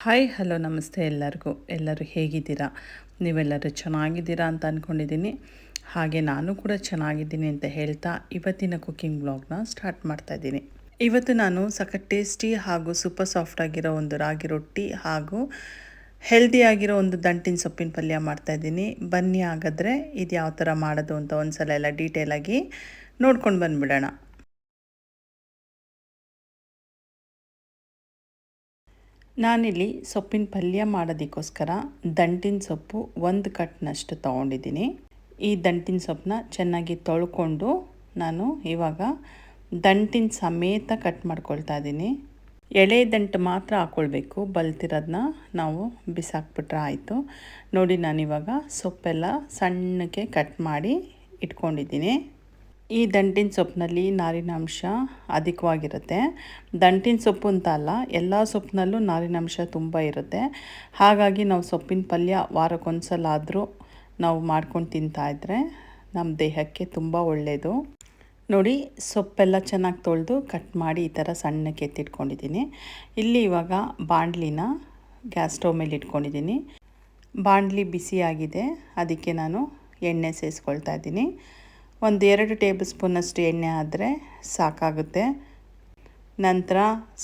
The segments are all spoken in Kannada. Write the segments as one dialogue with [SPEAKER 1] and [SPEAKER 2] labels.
[SPEAKER 1] ಹಾಯ್ ಹಲೋ ನಮಸ್ತೆ ಎಲ್ಲರಿಗೂ. ಎಲ್ಲರೂ ಹೇಗಿದ್ದೀರಾ? ನೀವೆಲ್ಲರೂ ಚೆನ್ನಾಗಿದ್ದೀರಾ ಅಂತ ಅಂದ್ಕೊಂಡಿದ್ದೀನಿ ಹಾಗೆ ನಾನು ಕೂಡ ಚೆನ್ನಾಗಿದ್ದೀನಿ ಅಂತ ಹೇಳ್ತಾ ಇವತ್ತಿನ ಕುಕ್ಕಿಂಗ್ ಬ್ಲಾಗ್ನ ಸ್ಟಾರ್ಟ್ ಮಾಡ್ತಾಯಿದ್ದೀನಿ ಇವತ್ತು ನಾನು ಸಖತ್ ಟೇಸ್ಟಿ ಹಾಗೂ ಸೂಪರ್ ಸಾಫ್ಟ್ ಆಗಿರೋ ಒಂದು ರಾಗಿ ರೊಟ್ಟಿ ಹಾಗೂ ಹೆಲ್ದಿ ಆಗಿರೋ ಒಂದು ದಂಟಿನ ಸೊಪ್ಪಿನ ಪಲ್ಯ ಮಾಡ್ತಾ ಇದ್ದೀನಿ. ಬನ್ನಿ ಹಾಗಾದರೆ ಇದು ಯಾವ ಥರ ಮಾಡೋದು ಅಂತ ಒಂದು ಸಲ ಎಲ್ಲ ಡೀಟೇಲಾಗಿ ನೋಡ್ಕೊಂಡು ಬಂದುಬಿಡೋಣ. ನಾನಿಲ್ಲಿ ಸೊಪ್ಪಿನ ಪಲ್ಯ ಮಾಡೋದಕ್ಕೋಸ್ಕರ ದಂಟಿನ ಸೊಪ್ಪು ಒಂದು ಕಟ್ನಷ್ಟು ತೊಗೊಂಡಿದ್ದೀನಿ. ಈ ದಂಟಿನ ಸೊಪ್ಪನ್ನ ಚೆನ್ನಾಗಿ ತೊಳ್ಕೊಂಡು ನಾನು ಇವಾಗ ದಂಟಿನ ಸಮೇತ ಕಟ್ ಮಾಡ್ಕೊಳ್ತಾ ಇದ್ದೀನಿ. ಎಳೆ ದಂಟು ಮಾತ್ರ ಹಾಕ್ಕೊಳ್ಬೇಕು ಬಲ್ತಿರೋದನ್ನ ನಾವು ಬಿಸಾಕ್ಬಿಟ್ರೆ ಆಯಿತು. ನೋಡಿ ನಾನಿವಾಗ ಸೊಪ್ಪೆಲ್ಲ ಸಣ್ಣಕ್ಕೆ ಕಟ್ ಮಾಡಿ ಇಟ್ಕೊಂಡಿದ್ದೀನಿ. ಈ ದಂಟಿನ ಸೊಪ್ಪಿನಲ್ಲಿ ನಾರಿನಾಂಶ ಅಧಿಕವಾಗಿರುತ್ತೆ. ದಂಟಿನ ಸೊಪ್ಪು ಅಂತ ಅಲ್ಲ, ಎಲ್ಲ ಸೊಪ್ಪಿನಲ್ಲೂ ನಾರಿನಾಂಶ ತುಂಬ ಇರುತ್ತೆ. ಹಾಗಾಗಿ ನಾವು ಸೊಪ್ಪಿನ ಪಲ್ಯ ವಾರಕ್ಕೊಂದ್ಸಲ ಆದರೂ ನಾವು ಮಾಡ್ಕೊಂಡು ತಿಂತಾಯಿದ್ರೆ ನಮ್ಮ ದೇಹಕ್ಕೆ ತುಂಬ ಒಳ್ಳೆಯದು ನೋಡಿ, ಸೊಪ್ಪೆಲ್ಲ ಚೆನ್ನಾಗಿ ತೊಳೆದು ಕಟ್ ಮಾಡಿ ಈ ಥರ ಸಣ್ಣಕ್ಕೆ ಎತ್ತಿಟ್ಕೊಂಡಿದ್ದೀನಿ. ಇಲ್ಲಿ ಇವಾಗ ಬಾಣಲಿನ ಗ್ಯಾಸ್ ಸ್ಟವ್ ಮೇಲೆ ಇಟ್ಕೊಂಡಿದ್ದೀನಿ. ಬಾಣಲಿ ಬಿಸಿಯಾಗಿದೆ, ಅದಕ್ಕೆ ನಾನು ಎಣ್ಣೆ ಸೇರಿಸ್ಕೊಳ್ತಾ ಇದ್ದೀನಿ. ಒಂದು ಎರಡು ಟೇಬಲ್ ಸ್ಪೂನಷ್ಟು ಎಣ್ಣೆ ಆದರೆ ಸಾಕಾಗುತ್ತೆ. ನಂತರ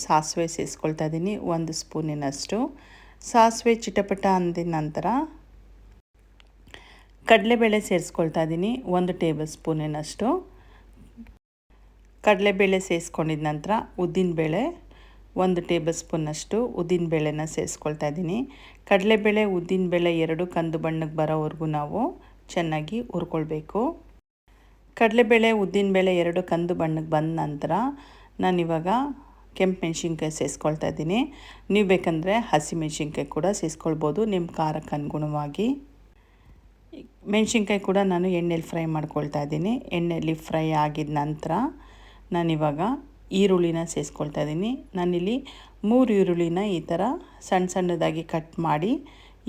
[SPEAKER 1] ಸಾಸಿವೆ ಸೇರಿಸ್ಕೊಳ್ತಾ ಇದ್ದೀನಿ, ಒಂದು ಸ್ಪೂನಿನಷ್ಟು. ಸಾಸಿವೆ ಚಿಟಪಟ ಅಂದ ನಂತರ ಕಡಲೆಬೇಳೆ ಸೇರಿಸ್ಕೊಳ್ತಾ ಇದ್ದೀನಿ, ಒಂದು ಟೇಬಲ್ ಸ್ಪೂನಿನಷ್ಟು. ಕಡಲೆಬೇಳೆ ಸೇರಿಸ್ಕೊಂಡಿದ ನಂತರ ಉದ್ದಿನಬೇಳೆ, ಒಂದು ಟೇಬಲ್ ಸ್ಪೂನಷ್ಟು ಉದ್ದಿನಬೇಳೆನ ಸೇರಿಸ್ಕೊಳ್ತಾ ಇದ್ದೀನಿ. ಕಡಲೆಬೇಳೆ, ಉದ್ದಿನಬೇಳೆ ಎರಡು ಕಂದು ಬಣ್ಣಕ್ಕೆ ಬರೋವರೆಗೂ ನಾವು ಚೆನ್ನಾಗಿ ಹುರ್ಕೊಳ್ಬೇಕು. ಕಡಲೆಬೇಳೆ ಉದ್ದಿನಬೇಳೆ ಎರಡು ಕಂದು ಬಣ್ಣಕ್ಕೆ ಬಂದ ನಂತರ ನಾನಿವಾಗ ಕೆಂಪು ಮೆಣಸಿನ್ಕಾಯಿ ಸೇರಿಸ್ಕೊಳ್ತಾ ಇದ್ದೀನಿ. ನೀವು ಬೇಕಂದರೆ ಹಸಿಮೆಣ್ಸಿನ್ಕಾಯಿ ಕೂಡ ಸೇರಿಸ್ಕೊಳ್ಬೋದು ನಿಮ್ಮ ಖಾರಕ್ಕೆ ಅನುಗುಣವಾಗಿ. ಮೆಣಸಿನ್ಕಾಯಿ ಕೂಡ ನಾನು ಎಣ್ಣೆಲಿ ಫ್ರೈ ಮಾಡ್ಕೊಳ್ತಾ ಇದ್ದೀನಿ. ಎಣ್ಣೆಯಲ್ಲಿ ಫ್ರೈ ಆಗಿದ ನಂತರ ನಾನಿವಾಗ ಈರುಳ್ಳಿನ ಸೇರಿಸ್ಕೊಳ್ತಾ ಇದ್ದೀನಿ. ನಾನಿಲ್ಲಿ ಮೂರು ಈರುಳ್ಳಿನ ಈ ಥರ ಸಣ್ಣ ಸಣ್ಣದಾಗಿ ಕಟ್ ಮಾಡಿ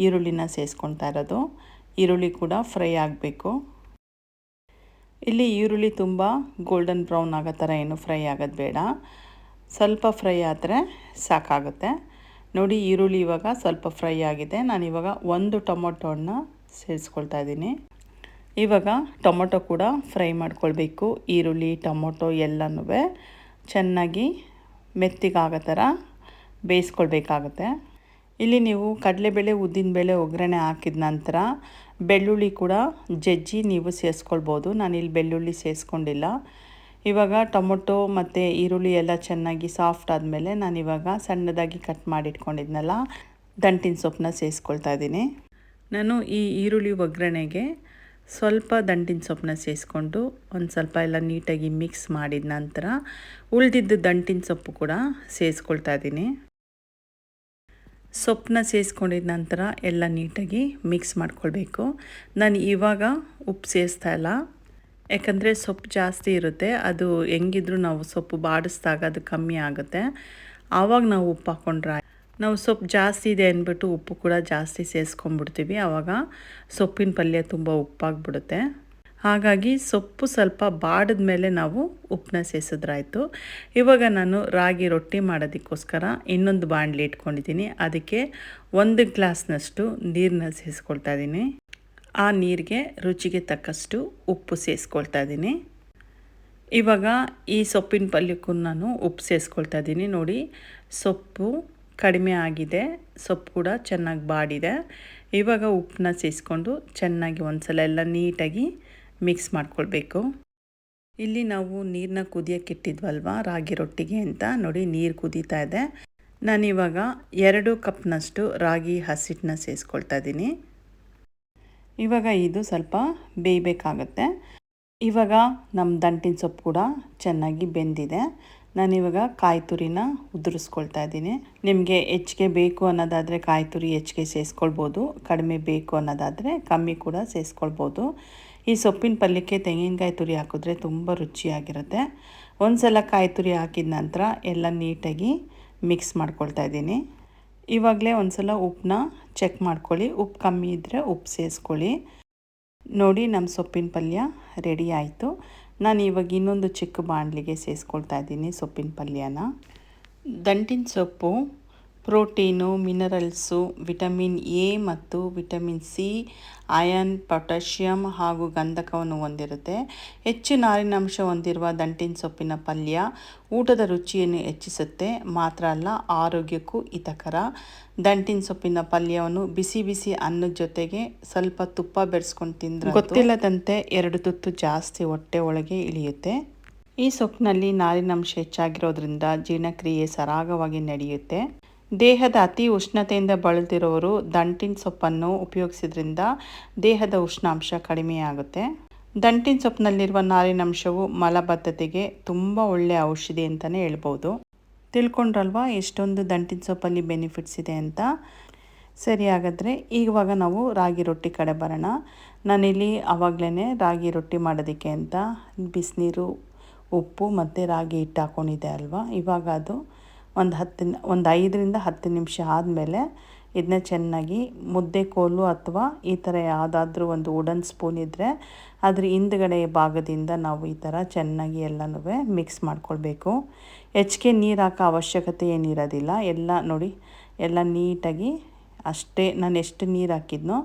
[SPEAKER 1] ಈರುಳ್ಳಿನ ಸೇರಿಸ್ಕೊಳ್ತಾ ಇರೋದು. ಈರುಳ್ಳಿ ಕೂಡ ಫ್ರೈ ಆಗಬೇಕು. ಇಲ್ಲಿ ಈರುಳ್ಳಿ ತುಂಬ ಗೋಲ್ಡನ್ ಬ್ರೌನ್ ಆಗೋ ಥರ ಏನು ಫ್ರೈ ಆಗೋದು ಬೇಡ. ಸ್ವಲ್ಪ ಫ್ರೈ ಆದರೆ ಸಾಕಾಗುತ್ತೆ. ನೋಡಿ ಈರುಳ್ಳಿ ಇವಾಗ ಸ್ವಲ್ಪ ಫ್ರೈ ಆಗಿದೆ. ನಾನು ಇವಾಗ ಒಂದು ಟೊಮೊಟೊ ಹಣ್ಣ ಸೇರಿಸ್ಕೊಳ್ತಾ ಇದ್ದೀನಿ. ಇವಾಗ ಟೊಮೊಟೊ ಕೂಡ ಫ್ರೈ ಮಾಡ್ಕೊಳ್ಬೇಕು. ಈರುಳ್ಳಿ ಟೊಮೊಟೊ ಎಲ್ಲನೂ ಚೆನ್ನಾಗಿ ಮೆತ್ತಿಗಾಗೋ ಥರ ಬೇಯಿಸ್ಕೊಳ್ಬೇಕಾಗತ್ತೆ. ಇಲ್ಲಿ ನೀವು ಕಡಲೆಬೇಳೆ ಉದ್ದಿನಬೇಳೆ ಒಗ್ಗರಣೆ ಹಾಕಿದ ನಂತರ ಬೆಳ್ಳುಳ್ಳಿ ಕೂಡ ಜಜ್ಜಿ ನೀವು ಸೇರಿಸ್ಕೊಳ್ಬೋದು ನಾನಿಲ್ಲಿ ಬೆಳ್ಳುಳ್ಳಿ ಸೇರಿಸ್ಕೊಂಡಿಲ್ಲ ಇವಾಗ ಟೊಮೊಟೊ ಮತ್ತು ಈರುಳ್ಳಿ ಎಲ್ಲ ಚೆನ್ನಾಗಿ ಸಾಫ್ಟ್ ಆದಮೇಲೆ ನಾನಿವಾಗ ಸಣ್ಣದಾಗಿ ಕಟ್ ಮಾಡಿಟ್ಕೊಂಡಿದ್ನಲ್ಲ, ದಂಟಿನ ಸೊಪ್ಪನ್ನ ಸೇರಿಸ್ಕೊಳ್ತಾ ಇದ್ದೀನಿ. ನಾನು ಈ ಈರುಳ್ಳಿ ಒಗ್ಗರಣೆಗೆ ಸ್ವಲ್ಪ ದಂಟಿನ ಸೊಪ್ಪನ್ನ ಸೇರಿಸ್ಕೊಂಡು ಒಂದು ಸ್ವಲ್ಪ ಎಲ್ಲ ನೀಟಾಗಿ ಮಿಕ್ಸ್ ಮಾಡಿದ ನಂತರ ಉಳಿದಿದ್ದ ದಂಟಿನ ಸೊಪ್ಪು ಕೂಡ ಸೇರಿಸ್ಕೊಳ್ತಾ ಇದ್ದೀನಿ. ಸೊಪ್ಪನ್ನ ಸೇರಿಸ್ಕೊಂಡಿದ ನಂತರ ಎಲ್ಲ ನೀಟಾಗಿ ಮಿಕ್ಸ್ ಮಾಡ್ಕೊಳ್ಬೇಕು. ನಾನು ಇವಾಗ ಉಪ್ಪು ಸೇರಿಸ್ತಾ ಇಲ್ಲ. ಯಾಕಂದರೆ ಸೊಪ್ಪು ಜಾಸ್ತಿ ಇರುತ್ತೆ. ಅದು ಹೆಂಗಿದ್ರೂ ನಾವು ಸೊಪ್ಪು ಬಾಡಿಸ್ದಾಗ ಅದು ಕಮ್ಮಿ ಆಗುತ್ತೆ. ಆವಾಗ ನಾವು ಉಪ್ಪು ಹಾಕ್ಕೊಂಡ್ರೆ ನಾವು ಸೊಪ್ಪು ಜಾಸ್ತಿ ಇದೆ ಅಂದ್ಬಿಟ್ಟು ಉಪ್ಪು ಕೂಡ ಜಾಸ್ತಿ ಸೇರಿಸ್ಕೊಂಡ್ಬಿಡ್ತೀವಿ ಆವಾಗ ಸೊಪ್ಪಿನ ಪಲ್ಯ ತುಂಬ ಉಪ್ಪಾಗ್ಬಿಡುತ್ತೆ. ಹಾಗಾಗಿ ಸೊಪ್ಪು ಸ್ವಲ್ಪ ಬಾಡಿದ ಮೇಲೆ ನಾವು ಉಪ್ಪನ್ನ ಸೇಸಿದ್ರಾಯಿತು. ಇವಾಗ ನಾನು ರಾಗಿ ರೊಟ್ಟಿ ಮಾಡೋದಕ್ಕೋಸ್ಕರ ಇನ್ನೊಂದು ಬಾಣಲಿ ಇಟ್ಕೊಂಡಿದ್ದೀನಿ. ಅದಕ್ಕೆ ಒಂದು ಗ್ಲಾಸ್ನಷ್ಟು ನೀರನ್ನ ಸೇರಿಸ್ಕೊಳ್ತಾ ಇದ್ದೀನಿ. ಆ ನೀರಿಗೆ ರುಚಿಗೆ ತಕ್ಕಷ್ಟು ಉಪ್ಪು ಸೇರಿಸ್ಕೊಳ್ತಾ ಇದ್ದೀನಿ. ಇವಾಗ ಈ ಸೊಪ್ಪಿನ ಪಲ್ಯಕ್ಕೂ ನಾನು ಉಪ್ಪು ಸೇರಿಸ್ಕೊಳ್ತಾ ಇದ್ದೀನಿ. ನೋಡಿ, ಸೊಪ್ಪು ಕಡಿಮೆ ಆಗಿದೆ. ಸೊಪ್ಪು ಕೂಡ ಚೆನ್ನಾಗಿ ಬಾಡಿದೆ. ಇವಾಗ ಉಪ್ಪನ್ನ ಸೇರಿಸ್ಕೊಂಡು ಚೆನ್ನಾಗಿ ಒಂದು ಸಲ ಎಲ್ಲ ನೀಟಾಗಿ ಮಿಕ್ಸ್ ಮಾಡ್ಕೊಳ್ಬೇಕು. ಇಲ್ಲಿ ನಾವು ನೀರನ್ನ ಕುದಿಯೋಕೆ ಇಟ್ಟಿದ್ವಲ್ವ? ರಾಗಿ ರೊಟ್ಟಿಗೆ ಅಂತ ನೋಡಿ ನೀರು ಕುದೀತಾ ಇದೆ. ನಾನಿವಾಗ ಎರಡು ಕಪ್ನಷ್ಟು ರಾಗಿ ಹಸಿಟ್ಟನ್ನ ಸೇರಿಸ್ಕೊಳ್ತಾ ಇದ್ದೀನಿ. ಇವಾಗ ಇದು ಸ್ವಲ್ಪ ಬೇಯಬೇಕಾಗತ್ತೆ. ಇವಾಗ ನಮ್ಮ ದಂಟಿನ ಸೊಪ್ಪು ಕೂಡ ಚೆನ್ನಾಗಿ ಬೆಂದಿದೆ. ನಾನಿವಾಗ ಕಾಯಿ ತುರಿನ ಉದುರಿಸ್ಕೊಳ್ತಾ ಇದ್ದೀನಿ. ನಿಮಗೆ ಹೆಚ್ಚಿಗೆ ಬೇಕು ಅನ್ನೋದಾದರೆ ಕಾಯಿ ತುರಿ ಹೆಚ್ಚಿಗೆ ಸೇರಿಸ್ಕೊಳ್ಬೋದು ಕಡಿಮೆ ಬೇಕು ಅನ್ನೋದಾದರೆ ಕಮ್ಮಿ ಕೂಡ ಸೇರಿಸ್ಕೊಳ್ಬೋದು ಈ ಸೊಪ್ಪಿನ ಪಲ್ಯಕ್ಕೆ ತೆಂಗಿನಕಾಯಿ ತುರಿ ಹಾಕಿದ್ರೆ ತುಂಬ ರುಚಿಯಾಗಿರುತ್ತೆ. ಒಂದು ಸಲ ಕಾಯಿ ತುರಿ ಹಾಕಿದ ನಂತರ ಎಲ್ಲ ನೀಟಾಗಿ ಮಿಕ್ಸ್ ಮಾಡ್ಕೊಳ್ತಾ ಇದ್ದೀನಿ. ಇವಾಗಲೇ ಒಂದು ಸಲ ಉಪ್ಪನ್ನ ಚೆಕ್ ಮಾಡ್ಕೊಳ್ಳಿ. ಉಪ್ಪು ಕಮ್ಮಿ ಇದ್ದರೆ ಉಪ್ಪು ಸೇರಿಸ್ಕೊಳ್ಳಿ. ನೋಡಿ, ನಮ್ಮ ಸೊಪ್ಪಿನ ಪಲ್ಯ ರೆಡಿ ಆಯಿತು. ನಾನು ಇವಾಗ ಇನ್ನೊಂದು ಚಿಕ್ಕ ಬಾಣಲಿಗೆ ಸೇರಿಸ್ಕೊಳ್ತಾ ಇದ್ದೀನಿ ಸೊಪ್ಪಿನ ಪಲ್ಯನ. ದಂಟಿನ ಸೊಪ್ಪು ಪ್ರೋಟೀನು, ಮಿನರಲ್ಸು, ವಿಟಮಿನ್ ಎ ಮತ್ತು ವಿಟಮಿನ್ ಸಿ, ಅಯನ್, ಪೊಟ್ಯಾಷಿಯಂ ಹಾಗೂ ಗಂಧಕವನ್ನು ಹೊಂದಿರುತ್ತೆ. ಹೆಚ್ಚು ನಾರಿನಾಂಶ ಹೊಂದಿರುವ ದಂಟಿನ ಸೊಪ್ಪಿನ ಪಲ್ಯ ಊಟದ ರುಚಿಯನ್ನು ಹೆಚ್ಚಿಸುತ್ತೆ. ಮಾತ್ರ ಅಲ್ಲ, ಆರೋಗ್ಯಕ್ಕೂ ಹಿತಕರ. ದಂಟಿನ ಸೊಪ್ಪಿನ ಪಲ್ಯವನ್ನು ಬಿಸಿ ಬಿಸಿ ಅನ್ನದ ಜೊತೆಗೆ ಸ್ವಲ್ಪ ತುಪ್ಪ ಬೆರೆಸ್ಕೊಂಡು ತಿಂದರೆ ಗೊತ್ತಿಲ್ಲದಂತೆ ಎರಡು ತುತ್ತು ಜಾಸ್ತಿ ಹೊಟ್ಟೆ ಒಳಗೆ ಇಳಿಯುತ್ತೆ. ಈ ಸೊಪ್ಪಿನಲ್ಲಿ ನಾರಿನಂಶ ಹೆಚ್ಚಾಗಿರೋದ್ರಿಂದ ಜೀರ್ಣಕ್ರಿಯೆ ಸರಾಗವಾಗಿ ನಡೆಯುತ್ತೆ. ದೇಹದ ಅತಿ ಉಷ್ಣತೆಯಿಂದ ಬಳಲ್ತಿರೋರು ದಂಟಿನ ಸೊಪ್ಪನ್ನು ಉಪಯೋಗಿಸಿದ್ರಿಂದ ದೇಹದ ಉಷ್ಣಾಂಶ ಕಡಿಮೆಯಾಗುತ್ತೆ ದಂಟಿನ ಸೊಪ್ಪಿನಲ್ಲಿರುವ ನಾರಿನಂಶವು ಮಲಬದ್ಧತೆಗೆ ತುಂಬ ಒಳ್ಳೆಯ ಔಷಧಿ ಅಂತಲೇ ಹೇಳ್ಬೋದು. ತಿಳ್ಕೊಂಡ್ರಲ್ವಾ ಎಷ್ಟೊಂದು ದಂಟಿನ ಸೊಪ್ಪಲ್ಲಿ ಬೆನಿಫಿಟ್ಸ್ ಇದೆ ಅಂತ? ಸರಿ ಹಾಗಾದರೆ ಇವಾಗ ನಾವು ರಾಗಿ ರೊಟ್ಟಿ ಕಡೆ ಬರೋಣ. ನಾನಿಲ್ಲಿ ಆವಾಗಲೇ ರಾಗಿ ರೊಟ್ಟಿ ಮಾಡೋದಕ್ಕೆ ಅಂತ ಬಿಸಿನೀರು, ಉಪ್ಪು ಮತ್ತು ರಾಗಿ ಹಿಟ್ಟು ಹಾಕ್ಕೊಂಡಿದ್ದೆ ಅಲ್ವಾ? ಇವಾಗ ಅದು ಒಂದು ಹತ್ತು ಒಂದು ಐದರಿಂದ ಹತ್ತು ನಿಮಿಷ ಆದಮೇಲೆ ಇದನ್ನ ಚೆನ್ನಾಗಿ ಮುದ್ದೆ ಕೋಲು ಅಥವಾ ಈ ಥರ ಯಾವುದಾದ್ರೂ ಒಂದು ವುಡನ್ ಸ್ಪೂನ್ ಇದ್ದರೆ ಅದ್ರ ಹಿಂದ್ಗಡೆ ಭಾಗದಿಂದ ನಾವು ಈ ಥರ ಚೆನ್ನಾಗಿ ಎಲ್ಲನೂ ಮಿಕ್ಸ್ ಮಾಡ್ಕೊಳ್ಬೇಕು. ಹೆಚ್ಚಿಗೆ ನೀರು ಹಾಕೋ ಅವಶ್ಯಕತೆ ಏನಿರೋದಿಲ್ಲ. ಎಲ್ಲ ನೋಡಿ, ಎಲ್ಲ ನೀಟಾಗಿ ಅಷ್ಟೇ, ನಾನು ಎಷ್ಟು ನೀರು ಹಾಕಿದ್ನೋ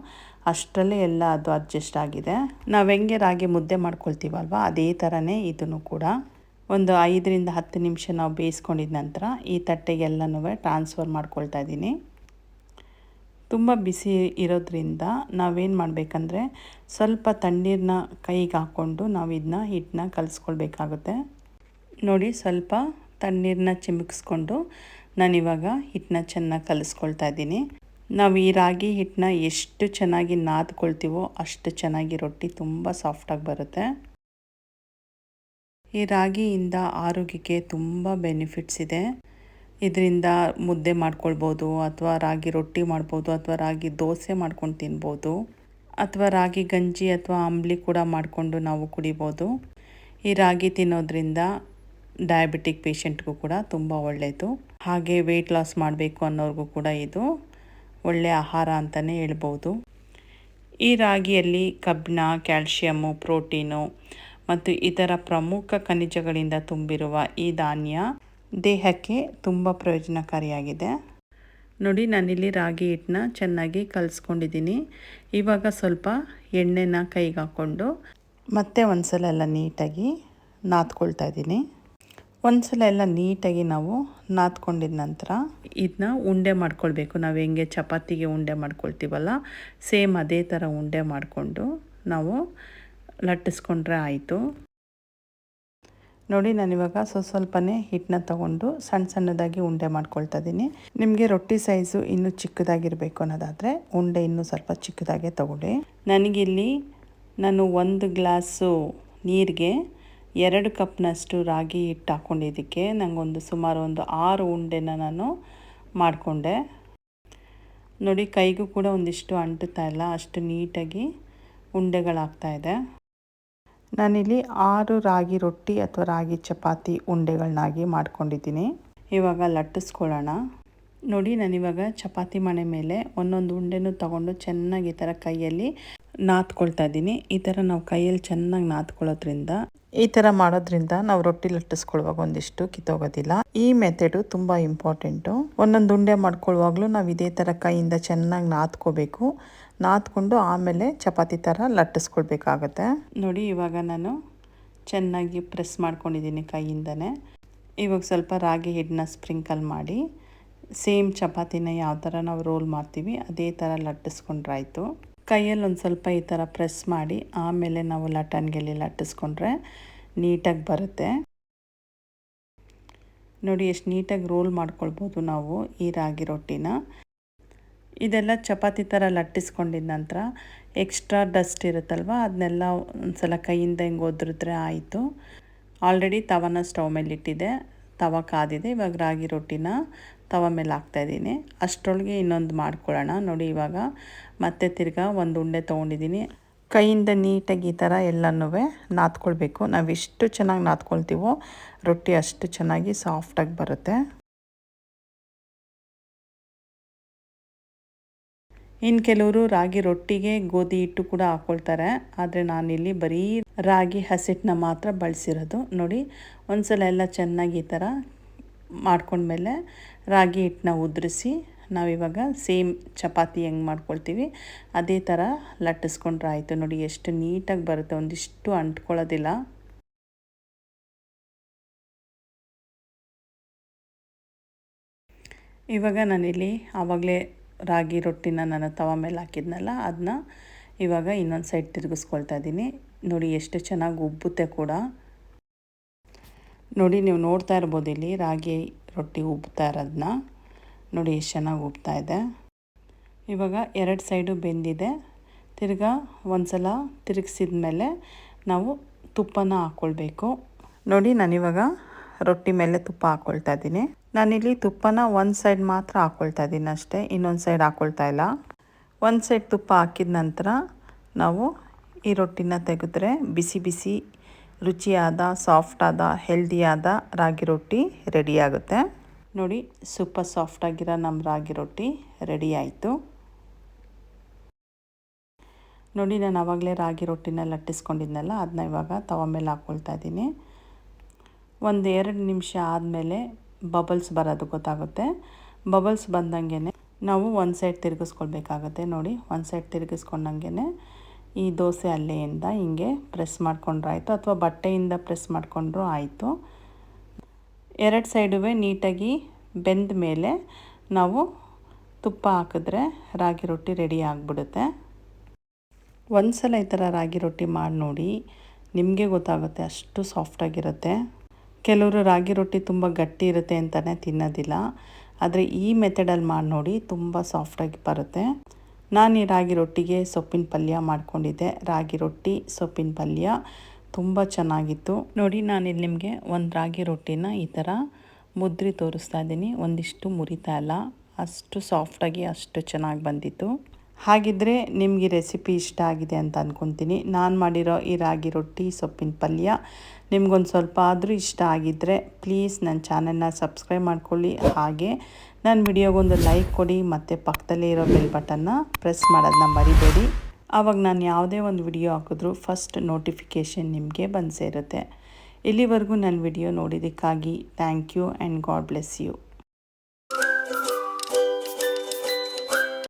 [SPEAKER 1] ಅಷ್ಟರಲ್ಲೇ ಎಲ್ಲ ಅದು ಅಡ್ಜಸ್ಟ್ ಆಗಿದೆ. ನಾವು ಹೆಂಗೆ ರಾಗಿ ಮುದ್ದೆ ಮಾಡ್ಕೊಳ್ತೀವಲ್ವ, ಅದೇ ಥರನೇ ಇದನ್ನು ಕೂಡ. ಒಂದು ಐದರಿಂದ ಹತ್ತು ನಿಮಿಷ ನಾವು ಬೇಯಿಸ್ಕೊಂಡಿದ ನಂತರ ಈ ತಟ್ಟೆಗೆಲ್ಲನೂ ಟ್ರಾನ್ಸ್ಫರ್ ಮಾಡ್ಕೊಳ್ತಾ ಇದ್ದೀನಿ. ತುಂಬ ಬಿಸಿ ಇರೋದ್ರಿಂದ ನಾವೇನು ಮಾಡಬೇಕಂದ್ರೆ ಸ್ವಲ್ಪ ತಣ್ಣೀರನ್ನ ಕೈಗೆ ಹಾಕ್ಕೊಂಡು ನಾವು ಇದನ್ನ ಹಿಟ್ಟನ್ನ ಕಲಿಸ್ಕೊಳ್ಬೇಕಾಗುತ್ತೆ. ನೋಡಿ ಸ್ವಲ್ಪ ತಣ್ಣೀರನ್ನ ಚಿಮುಕಿಸ್ಕೊಂಡು ನಾನಿವಾಗ ಹಿಟ್ಟನ್ನ ಚೆನ್ನಾಗಿ ಕಲಿಸ್ಕೊಳ್ತಾ ಇದ್ದೀನಿ. ನಾವು ಈ ರಾಗಿ ಹಿಟ್ಟನ್ನ ಎಷ್ಟು ಚೆನ್ನಾಗಿ ನಾದ್ಕೊಳ್ತೀವೋ ಅಷ್ಟು ಚೆನ್ನಾಗಿ ರೊಟ್ಟಿ ತುಂಬ ಸಾಫ್ಟಾಗಿ ಬರುತ್ತೆ. ಈ ರಾಗಿಯಿಂದ ಆರೋಗ್ಯಕ್ಕೆ ತುಂಬ ಬೆನಿಫಿಟ್ಸ್ ಇದೆ. ಇದರಿಂದ ಮುದ್ದೆ ಮಾಡ್ಕೊಳ್ಬೋದು ಅಥವಾ ರಾಗಿ ರೊಟ್ಟಿ ಮಾಡ್ಬೋದು ಅಥವಾ ರಾಗಿ ದೋಸೆ ಮಾಡ್ಕೊಂಡು ತಿನ್ಬೋದು ಅಥವಾ ರಾಗಿ ಗಂಜಿ ಅಥವಾ ಅಂಬ್ಲಿ ಕೂಡ ಮಾಡಿಕೊಂಡು ನಾವು ಕುಡಿಬೋದು. ಈ ರಾಗಿ ತಿನ್ನೋದ್ರಿಂದ ಡಯಾಬಿಟಿಕ್ ಪೇಷಂಟ್ಗೂ ಕೂಡ ತುಂಬ ಒಳ್ಳೆಯದು ಹಾಗೆ ವೆಯ್ಟ್ ಲಾಸ್ ಮಾಡಬೇಕು ಅನ್ನೋರಿಗೂ ಕೂಡ ಇದು ಒಳ್ಳೆಯ ಆಹಾರ ಅಂತಲೇ ಹೇಳ್ಬೋದು. ಈ ರಾಗಿಯಲ್ಲಿ ಕಬ್ಬಿಣ ಕ್ಯಾಲ್ಶಿಯಮ್ಮು ಪ್ರೋಟೀನು ಮತ್ತು ಇತರ ಪ್ರಮುಖ ಖನಿಜಗಳಿಂದ ತುಂಬಿರುವ ಈ ಧಾನ್ಯ ದೇಹಕ್ಕೆ ತುಂಬ ಪ್ರಯೋಜನಕಾರಿಯಾಗಿದೆ. ನೋಡಿ, ನಾನಿಲ್ಲಿ ರಾಗಿ ಹಿಟ್ಟನ್ನ ಚೆನ್ನಾಗಿ ಕಲಸ್ಕೊಂಡಿದ್ದೀನಿ. ಇವಾಗ ಸ್ವಲ್ಪ ಎಣ್ಣೆನ ಕೈಗೆ ಹಾಕ್ಕೊಂಡು ಮತ್ತೆ ಒಂದು ಸಲ ಎಲ್ಲ ನೀಟಾಗಿ ನಾದ್ಕೊಳ್ತಾ ಇದ್ದೀನಿ. ಒಂದು ಸಲ ಎಲ್ಲ ನೀಟಾಗಿ ನಾವು ನಾದ್ಕೊಂಡಿದ ನಂತರ ಇದನ್ನ ಉಂಡೆ ಮಾಡ್ಕೊಳ್ಬೇಕು. ನಾವು ಹೆಂಗೆ ಚಪಾತಿಗೆ ಉಂಡೆ ಮಾಡ್ಕೊಳ್ತೀವಲ್ಲ, ಸೇಮ್ ಅದೇ ಥರ ಉಂಡೆ ಮಾಡಿಕೊಂಡು ನಾವು ಲಟ್ಟಿಸ್ಕೊಂಡ್ರೆ ಆಯಿತು. ನೋಡಿ ನಾನಿವಾಗ ಸ್ವಲ್ಪ ಸ್ವಲ್ಪನೇ ಹಿಟ್ಟನ್ನ ತಗೊಂಡು ಸಣ್ಣ ಸಣ್ಣದಾಗಿ ಉಂಡೆ ಮಾಡ್ಕೊಳ್ತಾ ಇದ್ದೀನಿ. ನಿಮಗೆ ರೊಟ್ಟಿ ಸೈಜು ಇನ್ನೂ ಚಿಕ್ಕದಾಗಿರಬೇಕು ಅನ್ನೋದಾದರೆ ಉಂಡೆ ಇನ್ನೂ ಸ್ವಲ್ಪ ಚಿಕ್ಕದಾಗೆ ತಗೊಳ್ಳಿ. ನನಗಿಲ್ಲಿ ನಾನು ಒಂದು ಗ್ಲಾಸು ನೀರಿಗೆ ಎರಡು ಕಪ್ನಷ್ಟು ರಾಗಿ ಹಿಟ್ಟು ಹಾಕ್ಕೊಂಡಿದ್ದಕ್ಕೆ ನನಗೊಂದು ಸುಮಾರು ಒಂದು ಆರು ಉಂಡೆನ ನಾನು ಮಾಡಿಕೊಂಡೆ. ನೋಡಿ, ಕೈಗೂ ಕೂಡ ಒಂದಿಷ್ಟು ಅಂಟುತ್ತಾ ಇಲ್ಲ, ಅಷ್ಟು ನೀಟಾಗಿ ಉಂಡೆಗಳಾಗ್ತಾಯಿದೆ ನಾನಿಲ್ಲಿ ಆರು ರಾಗಿ ರೊಟ್ಟಿ ಅಥವಾ ರಾಗಿ ಚಪಾತಿ ಉಂಡೆಗಳನ್ನಾಗಿ ಮಾಡ್ಕೊಂಡಿದ್ದೀನಿ. ಇವಾಗ ಲಟ್ಟಿಸ್ಕೊಳ್ಳೋಣ. ನೋಡಿ, ನಾನಿವಾಗ ಚಪಾತಿ ಮಣೆ ಮೇಲೆ ಒಂದೊಂದು ಉಂಡೆನೂ ತಗೊಂಡು ಚೆನ್ನಾಗಿ ಈ ಥರ ಕೈಯಲ್ಲಿ ನಾದ್ಕೊಳ್ತಾ ಇದ್ದೀನಿ. ಈ ಥರ ನಾವು ಕೈಯಲ್ಲಿ ಚೆನ್ನಾಗಿ ನಾದ್ಕೊಳ್ಳೋದ್ರಿಂದ ಈ ಥರ ಮಾಡೋದ್ರಿಂದ ನಾವು ರೊಟ್ಟಿ ಲಟ್ಟಿಸ್ಕೊಳ್ಳುವಾಗ ಒಂದಿಷ್ಟು ಕಿತ್ತೋಗೋದಿಲ್ಲ. ಈ ಮೆಥಡು ತುಂಬ ಇಂಪಾರ್ಟೆಂಟು ಒಂದೊಂದು ಉಂಡೆ ಮಾಡ್ಕೊಳ್ಳುವಾಗಲೂ ನಾವು ಇದೇ ಥರ ಕೈಯಿಂದ ಚೆನ್ನಾಗಿ ನಾದ್ಕೋಬೇಕು ನಾದ್ಕೊಂಡು ಆಮೇಲೆ ಚಪಾತಿ ಥರ ಲಟ್ಟಿಸ್ಕೊಳ್ಬೇಕಾಗತ್ತೆ. ನೋಡಿ ಇವಾಗ ನಾನು ಚೆನ್ನಾಗಿ ಪ್ರೆಸ್ ಮಾಡ್ಕೊಂಡಿದ್ದೀನಿ ಕೈಯಿಂದನೇ. ಇವಾಗ ಸ್ವಲ್ಪ ರಾಗಿ ಹಿಟ್ಟನ್ನ ಸ್ಪ್ರಿಂಕಲ್ ಮಾಡಿ ಸೇಮ್ ಚಪಾತಿನ ಯಾವ ಥರ ನಾವು ರೋಲ್ ಮಾಡ್ತೀವಿ ಅದೇ ಥರ ಲಟ್ಟಿಸ್ಕೊಂಡ್ರಾಯ್ತು. ಕೈಯಲ್ಲಿ ಒಂದು ಸ್ವಲ್ಪ ಈ ಥರ ಪ್ರೆಸ್ ಮಾಡಿ, ಆಮೇಲೆ ನಾವು ಲಟನ್ಗೆಲ್ಲಿ ಲಟ್ಟಿಸ್ಕೊಂಡ್ರೆ ನೀಟಾಗಿ ಬರುತ್ತೆ. ನೋಡಿ, ಎಷ್ಟು ನೀಟಾಗಿ ರೋಲ್ ಮಾಡ್ಕೊಳ್ಬೋದು ನಾವು ಈ ರಾಗಿ ರೊಟ್ಟಿನ. ಇದೆಲ್ಲ ಚಪಾತಿ ಥರ ಲಟ್ಟಿಸ್ಕೊಂಡಿದ ನಂತರ ಎಕ್ಸ್ಟ್ರಾ ಡಸ್ಟ್ ಇರುತ್ತಲ್ವ, ಅದನ್ನೆಲ್ಲ ಒಂದು ಸಲ ಕೈಯಿಂದ ಹಿಂಗೆ ಒದ್ರಿದ್ರೆ ಆಯಿತು. ಆಲ್ರೆಡಿ ತವನ ಸ್ಟವ್ ಮೇಲೆ ಇಟ್ಟಿದೆ ತವ ಕಾದಿದೆ. ಇವಾಗ ರಾಗಿ ರೊಟ್ಟಿನ ತವ ಮೇಲೆ ಹಾಕ್ತಾಯಿದ್ದೀನಿ ಅಷ್ಟರೊಳಗೆ ಇನ್ನೊಂದು ಮಾಡ್ಕೊಳ್ಳೋಣ. ನೋಡಿ, ಇವಾಗ ಮತ್ತೆ ತಿರ್ಗಾ ಒಂದು ಉಂಡೆ ತೊಗೊಂಡಿದ್ದೀನಿ. ಕೈಯಿಂದ ನೀಟಾಗಿ ಈ ಥರ ಎಲ್ಲನೂ ನಾದ್ಕೊಳ್ಬೇಕು. ನಾವು ಎಷ್ಟು ಚೆನ್ನಾಗಿ ನಾದ್ಕೊಳ್ತೀವೋ, ರೊಟ್ಟಿ ಅಷ್ಟು ಚೆನ್ನಾಗಿ ಸಾಫ್ಟಾಗಿ ಬರುತ್ತೆ. ಇನ್ನು ಕೆಲವರು ರಾಗಿ ರೊಟ್ಟಿಗೆ ಗೋಧಿ ಹಿಟ್ಟು ಕೂಡ ಹಾಕ್ಕೊಳ್ತಾರೆ ಆದರೆ ನಾನಿಲ್ಲಿ ಬರೀ ರಾಗಿ ಹಸಿಟ್ಟನ್ನ ಮಾತ್ರ ಬಳಸಿರೋದು. ನೋಡಿ, ಒಂದ್ಸಲ ಎಲ್ಲ ಚೆನ್ನಾಗಿ ಈ ಥರ ಮಾಡ್ಕೊಂಡ್ಮೇಲೆ ರಾಗಿ ಹಿಟ್ಟನ್ನ ಉದುರಿಸಿ ನಾವಿವಾಗ ಸೇಮ್ ಚಪಾತಿ ಹೆಂಗೆ ಮಾಡ್ಕೊಳ್ತೀವಿ, ಅದೇ ಥರ ಲಟ್ಟಿಸ್ಕೊಂಡ್ರೆ ಆಯಿತು. ನೋಡಿ, ಎಷ್ಟು ನೀಟಾಗಿ ಬರುತ್ತೆ. ಒಂದಿಷ್ಟು ಅಂಟ್ಕೊಳ್ಳೋದಿಲ್ಲ. ಇವಾಗ ನಾನಿಲ್ಲಿ ಆವಾಗಲೇ ರಾಗಿ ರೊಟ್ಟಿನ ನಾನು ತವ ಮೇಲೆ ಹಾಕಿದ್ನಲ್ಲ, ಅದನ್ನ ಇವಾಗ ಇನ್ನೊಂದು ಸೈಡ್ ತಿರುಗಿಸ್ಕೊಳ್ತಾ ಇದ್ದೀನಿ. ನೋಡಿ, ಎಷ್ಟು ಚೆನ್ನಾಗಿ ಉಬ್ಬುತ್ತೆ ಕೂಡ. ನೋಡಿ, ನೀವು ನೋಡ್ತಾ ಇರ್ಬೋದು ಇಲ್ಲಿ ರಾಗಿ ರೊಟ್ಟಿ ಉಬ್ತಾ ಇರೋದನ್ನ ನೋಡಿ, ಎಷ್ಟು ಚೆನ್ನಾಗಿ ಉಬ್ತಾ ಇದೆ. ಇವಾಗ ಎರಡು ಸೈಡು ಬೆಂದಿದೆ. ತಿರ್ಗಾ ಒಂದು ಸಲ ತಿರುಗಿಸಿದ ಮೇಲೆ ನಾವು ತುಪ್ಪನ ಹಾಕ್ಕೊಳ್ಬೇಕು ನೋಡಿ ನಾನಿವಾಗ ರೊಟ್ಟಿ ಮೇಲೆ ತುಪ್ಪ ಹಾಕ್ಕೊಳ್ತಾ ಇದ್ದೀನಿ. ನಾನಿಲ್ಲಿ ತುಪ್ಪನ ಒಂದು ಸೈಡ್ ಮಾತ್ರ ಹಾಕ್ಕೊಳ್ತಾ ಇದ್ದೀನಿ ಅಷ್ಟೇ, ಇನ್ನೊಂದು ಸೈಡ್ ಹಾಕ್ಕೊಳ್ತಾ ಇಲ್ಲ. ಒಂದು ಸೈಡ್ ತುಪ್ಪ ಹಾಕಿದ ನಂತರ ನಾವು ಈ ರೊಟ್ಟಿನ ತೆಗೆದ್ರೆ ಬಿಸಿ ಬಿಸಿ ರುಚಿಯಾದ, ಸಾಫ್ಟಾದ, ಹೆಲ್ದಿಯಾದ ರಾಗಿ ರೊಟ್ಟಿ ರೆಡಿ ಆಗುತ್ತೆ ನೋಡಿ, ಸೂಪರ್ ಸಾಫ್ಟಾಗಿರೋ ನಮ್ಮ ರಾಗಿ ರೊಟ್ಟಿ ರೆಡಿ ಆಯಿತು ನೋಡಿ, ನಾನು ಆವಾಗಲೇ ರಾಗಿ ರೊಟ್ಟಿನ ಲಟ್ಟಿಸ್ಕೊಂಡಿದ್ನಲ್ಲ ಅದನ್ನ ಇವಾಗ ತವ ಮೇಲೆ ಹಾಕ್ಕೊಳ್ತಾ ಇದ್ದೀನಿ. ಒಂದು ಎರಡು ನಿಮಿಷ ಆದಮೇಲೆ ಬಬಲ್ಸ್ ಬರೋದು ಗೊತ್ತಾಗುತ್ತೆ. ಬಬಲ್ಸ್ ಬಂದಂಗೆ ನಾವು ಒಂದು ಸೈಡ್ ತಿರುಗಿಸ್ಕೊಳ್ಬೇಕಾಗತ್ತೆ. ನೋಡಿ, ಒಂದು ಸೈಡ್ ತಿರುಗಿಸ್ಕೊಂಡಂಗೆ ಈ ದೋಸೆ ಅಲ್ಲೆಯಿಂದ ಹಿಂಗೆ ಪ್ರೆಸ್ ಮಾಡಿಕೊಂಡ್ರೆ ಆಯಿತು ಅಥವಾ ಬಟ್ಟೆಯಿಂದ ಪ್ರೆಸ್ ಮಾಡಿಕೊಂಡ್ರೂ ಆಯಿತು. ಎರಡು ಸೈಡುವೆ ನೀಟಾಗಿ ಬೆಂದ ಮೇಲೆ ನಾವು ತುಪ್ಪ ಹಾಕಿದ್ರೆ ರಾಗಿ ರೊಟ್ಟಿ ರೆಡಿ ಆಗಿಬಿಡುತ್ತೆ. ಒಂದು ಸಲ ಈ ಥರ ರಾಗಿ ರೊಟ್ಟಿ ಮಾಡಿ ನೋಡಿ ನಿಮಗೆ ಗೊತ್ತಾಗುತ್ತೆ ಅಷ್ಟು ಸಾಫ್ಟಾಗಿರುತ್ತೆ ಕೆಲವರು ರಾಗಿ ರೊಟ್ಟಿ ತುಂಬ ಗಟ್ಟಿ ಇರುತ್ತೆ ಅಂತಲೇ ತಿನ್ನೋದಿಲ್ಲ. ಆದರೆ ಈ ಮೆಥಡಲ್ಲಿ ಮಾಡಿ ನೋಡಿ ತುಂಬ ಸಾಫ್ಟಾಗಿ ಬರುತ್ತೆ. ನಾನು ಈ ರಾಗಿ ರೊಟ್ಟಿಗೆ ಸೊಪ್ಪಿನ ಪಲ್ಯ ಮಾಡ್ಕೊಂಡಿದ್ದೆ. ರಾಗಿ ರೊಟ್ಟಿ, ಸೊಪ್ಪಿನ ಪಲ್ಯ ತುಂಬ ಚೆನ್ನಾಗಿತ್ತು. ನೋಡಿ ನಾನಿಲ್ಲಿ ನಿಮಗೆ ಒಂದು ರಾಗಿ ರೊಟ್ಟಿನ ಈ ಥರ ಮುದ್ರಿ ತೋರಿಸ್ತಾ ಇದ್ದೀನಿ. ಒಂದಿಷ್ಟು ಮುರಿತಾ ಇಲ್ಲ. ಅಷ್ಟು ಸಾಫ್ಟಾಗಿ ಅಷ್ಟು ಚೆನ್ನಾಗಿ ಬಂದಿತ್ತು. ಹಾಗಿದ್ದರೆ ನಿಮಗೆ ರೆಸಿಪಿ ಇಷ್ಟ ಆಗಿದೆ ಅಂತ ಅಂದ್ಕೊತೀನಿ ನಾನು ಮಾಡಿರೋ ಈ ರಾಗಿ ರೊಟ್ಟಿ, ಸೊಪ್ಪಿನ ಪಲ್ಯ ನಿಮ್ಗೊಂದು ಸ್ವಲ್ಪ ಆದರೂ ಇಷ್ಟ ಆಗಿದ್ದರೆ ಪ್ಲೀಸ್ ನನ್ನ ಚಾನಲ್ನ ಸಬ್ಸ್ಕ್ರೈಬ್ ಮಾಡ್ಕೊಳ್ಳಿ. ಹಾಗೆ ನನ್ನ ವಿಡಿಯೋಗೊಂದು ಲೈಕ್ ಕೊಡಿ, ಮತ್ತು ಪಕ್ಕದಲ್ಲೇ ಇರೋ ಬೆಲ್ ಬಟನ್ನ ಪ್ರೆಸ್ ಮಾಡೋದನ್ನ ಮರಿಬೇಡಿ. ಆವಾಗ ನಾನು ಯಾವುದೇ ಒಂದು ವಿಡಿಯೋ ಹಾಕಿದ್ರೂ ಫಸ್ಟ್ ನೋಟಿಫಿಕೇಷನ್ ನಿಮಗೆ ಬಂದು ಸೇರುತ್ತೆ. ಇಲ್ಲಿವರೆಗೂ ನನ್ನ video ನೋಡಿದ್ದಕ್ಕಾಗಿ thank you and God bless you